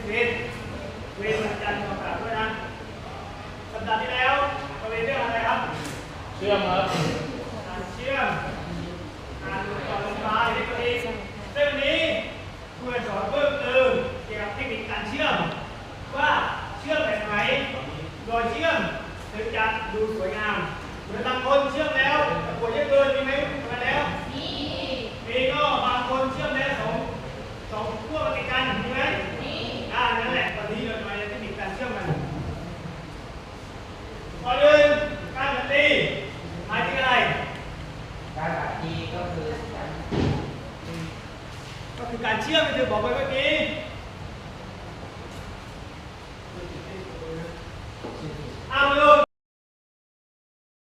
สิบเอ็ดเวรวันจันทร์ต่อสาด้วยนะ สัปดาห์ที่แล้วเวรนเรื่องอะไรครับ เชื่อมครับการเชื่อมการต่อลงไปที่ตัวเองเรื่องนี้ครูจะสอนเพิ่มเติมเกี่ยวกับเทคนิคการเชื่อม ว่าเชื่อมแบบไหนโดยเชื่อมถึงจะดูสวยงามหรือางคนเชื่อมแล้ว 같이 하면 돼. 먹어볼게.